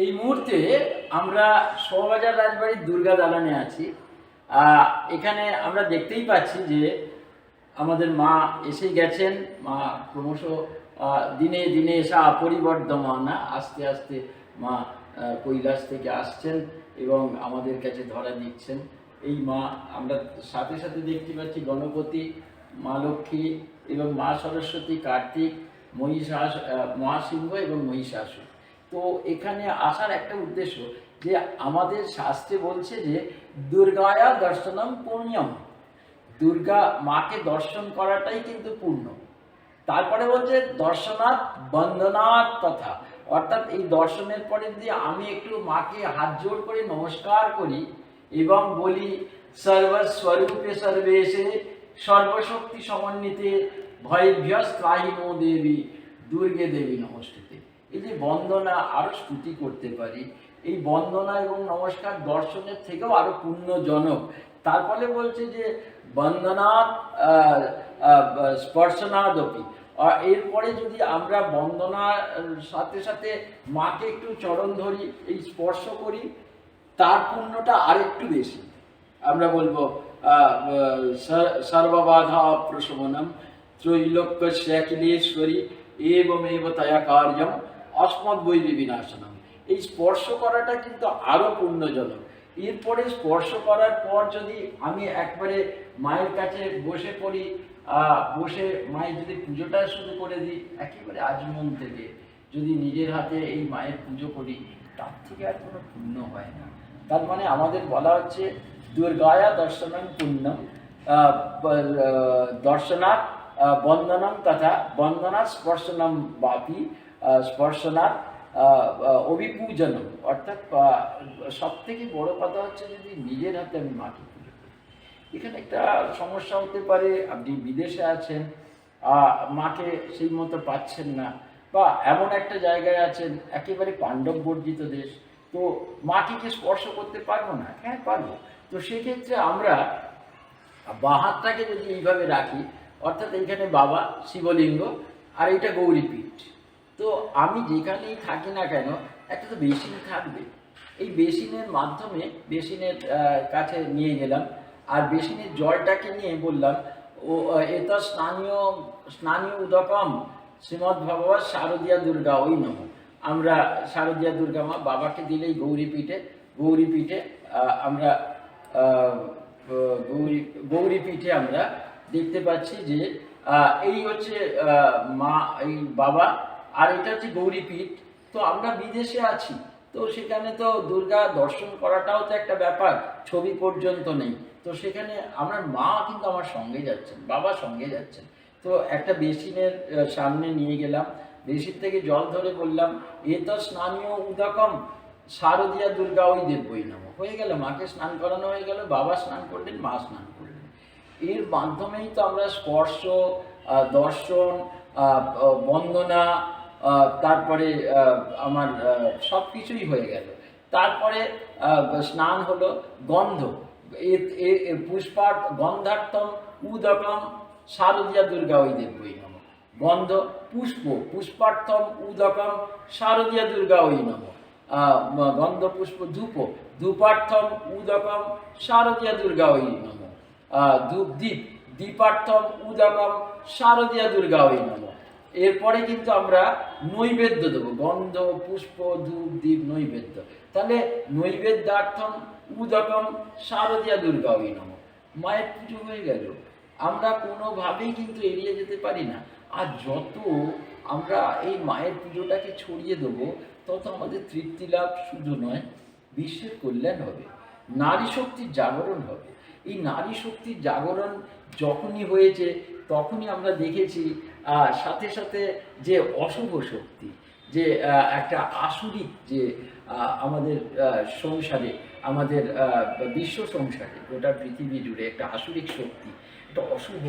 এই মুহূর্তে আমরা শোভাবাজার রাজবাড়ির দুর্গা দালানে আছি। এখানে আমরা দেখতেই পাচ্ছি যে আমাদের মা এসে গেছেন। মা ক্রমশ দিনে দিনে এসা অপরিবর্ধমানা আস্তে আস্তে মা কৈলাস থেকে আসছেন এবং আমাদের কাছে ধরা দিচ্ছেন। এই মা, আমরা সাথে সাথে দেখতে পাচ্ছি গণপতি, মা লক্ষ্মী এবং মা সরস্বতী, কার্তিক, মহিষাস মহাসিংহ এবং মহিষাসুর। তো এখানে আসার একটা উদ্দেশ্য যে আমাদের শাস্ত্রে বলছে যে দুর্গায়া দর্শনম পুণ্যম। দুর্গা মাকে দর্শন করাটাই কিন্তু পূর্ণ তারপরে বলছে দর্শনাথ বন্দনাথ তথা। অর্থাৎ এই দর্শনের পরে যদি আমি একটু মাকে হাত জোড় করে নমস্কার করি এবং বলি, সর্বস্বরূপে সর্বেশে সর্বশক্তি সমন্বিতে ভয়ভ্যস ত্রাহিনো দেবী, দুর্গে দেবী নমস্তুতে। এই যে বন্দনা আরও স্তুতি করতে পারি এই বন্দনা এবং নমস্কার দর্শনের থেকেও আরও পুণ্যজনক। তারপরে বলছে যে আহ, স্পর্শনাদপি। এরপরে যদি আমরা বন্দনার সাথে সাথে মাকে একটু চরণ ধরি এই স্পর্শ করি তার পুণ্যটা আরেকটু বেশি। আমরা বলব সর্ববাধা প্রশমনম ত্রৈলোক্য শেখিলেশ্বরী এবমেব তয়া কার্যম অস্মৎ বৈরী বিনাশনম। এই স্পর্শ করাটা কিন্তু আরও পুণ্যজনক। এরপরে স্পর্শ করার পর যদি আমি একবারে মায়ের কাছে বসে পড়ি বসে মায়ের যদি পুজোটা শুরু করে দিই একেবারে আজমন থেকে যদি নিজের হাতে এই মায়ের পুজো করি তার থেকে আর কোনো পুণ্য হয় না। তার মানে আমাদের বলা হচ্ছে দুর্গায়া দর্শনম পুণ্যম আহ, বন্দনম তথা বন্দনাথ স্পর্শনম বাপি। আহ, আহ, অর্থাৎ সব থেকে বড় কথা হচ্ছে যদি নিজের হাতে আমি পুজো করি এখানে একটা সমস্যা হতে পারে আপনি বিদেশে আছেন মাকে সেই মতো পাচ্ছেন না বা এমন একটা জায়গায় আছেন একেবারে পাণ্ডব বর্জিত দেশ তো মাকে কি স্পর্শ করতে পারব না? হ্যাঁ পারব। তো সেক্ষেত্রে আমরা বাঁ হাতটাকে যদি এইভাবে রাখি অর্থাৎ এইখানে বাবা শিবলিঙ্গ আর এটা গৌরীপীঠ তো আমি যেখানেই থাকি না কেন একটা তো বেসিন থাকবে। এই বেসিনের মাধ্যমে বেসিনের কাছে নিয়ে গেলাম। আর বেসিনের জলটাকে নিয়ে বললাম ও এটা স্নানীয় স্নানীয় উদকম শ্রীমৎ ভগবত শারদীয়া দুর্গা ওই নম। আমরা শারদীয়া দুর্গা মা বাবাকে দিলেই গৌরীপীঠে গৌরীপীঠে আহ, আমরা আহ, গৌরী গৌরীপীঠে আমরা দেখতে পাচ্ছি যে এই হচ্ছে মা এই বাবা আর এটা হচ্ছে গৌরীপীঠ। তো আমরা বিদেশে আছি, তো সেখানে তো দুর্গা দর্শন করাটাও তো একটা ব্যাপার, ছবি পর্যন্ত নেই। তো সেখানে আমার মা কিন্তু আমার সঙ্গে যাচ্ছেন, বাবা সঙ্গে যাচ্ছেন। তো একটা বেসিনের সামনে নিয়ে গেলাম, বেসিন থেকে জল ধরে বললাম এ তো স্নানীয় উদকম, শারদীয়া দুর্গা ওই দেবই নাম। হয়ে গেল, মাকে স্নান করানো হয়ে গেল, বাবা স্নান করলেন, মা স্নান করলেন। এর মাধ্যমেই তো আমরা স্পর্শ দর্শন বন্দনা তারপরে আমার সব কিছুই হয়ে গেল। তারপরে স্নান হলো গন্ধ। এ গন্ধার্থম উদকম, শারদীয়া দুর্গা ওই দেবই নম গন্ধ, পুষ্প, পুষ্পার্থম, উদকম, শারদীয়া দুর্গা ওই নম। গন্ধ, পুষ্প, ধূপ, ধূপার্থম, উদকম, শারদীয়া দুর্গা ওই নম। ধূপ দ্বীপ দীপার্থম, উদকম, শারদীয়া দুর্গা ওই নম। এরপরে কিন্তু আমরা নৈবেদ্য দেবো। গন্ধ, পুষ্প, ধূপ দ্বীপ নৈবেদ্য। তাহলে নৈবেদ্যার্থম উদকম শারদীয়া দুর্গা ওই নম। মায়ের পুজো হয়ে গেল। আমরা কোনোভাবেই কিন্তু এড়িয়ে যেতে পারি না। আর যত আমরা এই মায়ের পুজোটাকে ছড়িয়ে দেবো, তত আমাদের তৃপ্তি লাভ শুধু নয়, বিশ্বের কল্যাণ হবে। নারী শক্তির জাগরণ হবে। এই নারী শক্তির জাগরণ যখনই হয়েছে, তখনই আমরা দেখেছি সাথে সাথে যে অশুভ শক্তি, যে একটা আসুরিক যে আমাদের সংসারে, আমাদের বিশ্ব সংসারে, গোটা পৃথিবী জুড়ে একটা আসুরিক শক্তি, একটা অশুভ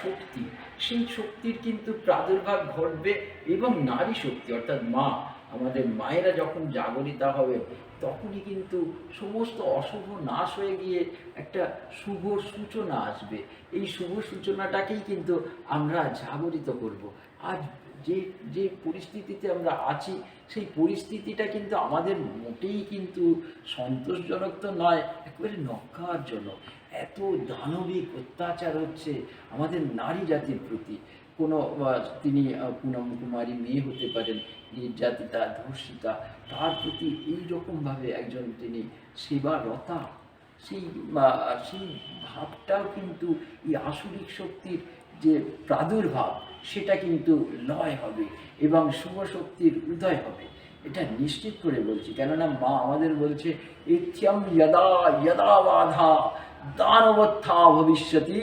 শক্তি, সেই শক্তির কিন্তু প্রাদুর্ভাব ঘটবে এবং নারী শক্তি, অর্থাৎ মা আমাদের মায়েরা যখন জাগরিতা হবে, তখনই কিন্তু সমস্ত অশুভ নাশ হয়ে গিয়ে একটা শুভ সূচনা আসবে। এই শুভ সূচনাটাকেই কিন্তু আমরা জাগরিত করব। আজ যে যে পরিস্থিতিতে আমরা আছি, সেই পরিস্থিতিটা কিন্তু আমাদের মোটেই কিন্তু সন্তোষজনক তো নয়, একেবারে জন্য এত দানবিক অত্যাচার হচ্ছে আমাদের নারী জাতির প্রতি। কোনো তিনি পুনম কুমারী মেয়ে হতে পারেন, নির্যাতিতা, ধর্ষিতা, তার প্রতি এই রকমভাবে একজন তিনি সেবারতা। সেই সেই ভাবটাও কিন্তু, এই আসরিক শক্তির যে প্রাদুর্ভাব, সেটা কিন্তু লয় হবে এবং শুভ শক্তির উদয় হবে। এটা নিশ্চিত করে বলছি। কেননা মা আমাদের বলছে ইত্যম যদা যদা বাধা, দানবত্থা ভবিষ্যতি,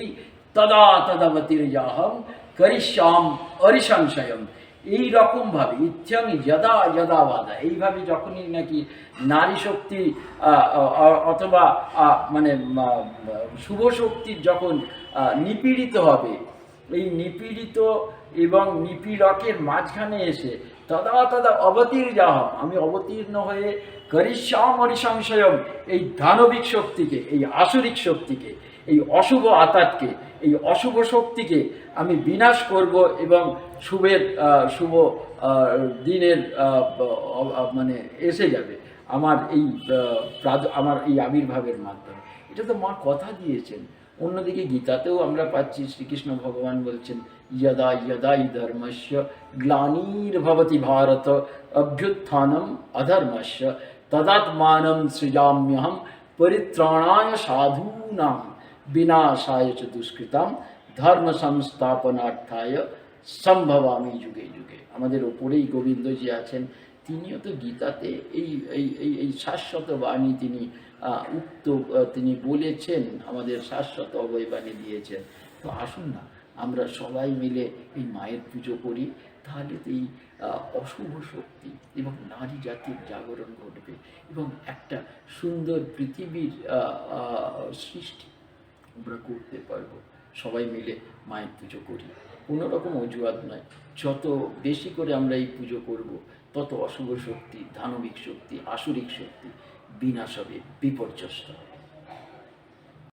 তদা তদবতির্যাহম করিষ্যাম, অরিসংশয়ম। এই রকমভাবে ইচ্ছাং যদা যদা বাধা। এইভাবে যখনই নাকি নারী শক্তি অথবা মানে শুভ শক্তির যখন নিপীড়িত হবে, এই নিপীড়িত এবং নিপীড়কের মাঝখানে এসে তদা তদা অবতীর যাহ আমি অবতীর্ণ হয়ে করিষ্যাম, অরিসংশয়ম, এই দানবিক শক্তিকে, এই আসরিক শক্তিকে, এই অশুভ আতাতকে এই অশুভ শক্তিকে আমি বিনাশ করব এবং শুভের শুভ দিনের মানে এসে যাবে আমার এই আমার এই আবির্ভাবের মাধ্যমে। এটা তো মা কথা দিয়েছেন। অন্যদিকে গীতাতেও আমরা পাচ্ছি, শ্রীকৃষ্ণ ভগবান বলছেন যদা যদা ই ধর্মস্য গ্লানির্ভবতি ভারত অভ্যুত্থানম অধর্মস্য তদাত্মানম সৃজাম্যহম পরিত্রাণায় সাধূনাম। বিনাশায় চ দুষ্কৃতাম ধর্ম সংস্থাপনার্থায় সম্ভবামি যুগে যুগে। আমাদের ওপরেই গোবিন্দজি আছেন, তিনিও তো গীতাতে এই এই এই এই শাশ্বত বাণী তিনি উক্ত তিনি বলেছেন, আমাদের শাশ্বত অবয়বাণী দিয়েছেন। তো আসুন না, আমরা সবাই মিলে এই মায়ের পুজো করি, তাহলে তো এই অশুভ শক্তি এবং নারী জাতির জাগরণ ঘটবে এবং একটা সুন্দর পৃথিবীর সৃষ্টি আমরা করতে পারব। সবাই মিলে মায়ের পুজো করি। কোনো রকম অজুহাত নয়। যত বেশি করে আমরা এই পুজো করব, তত অশুভ শক্তি, ধানবিক শক্তি, আসুরিক শক্তি বিনাশ হবে বিপর্যস্ত হবে।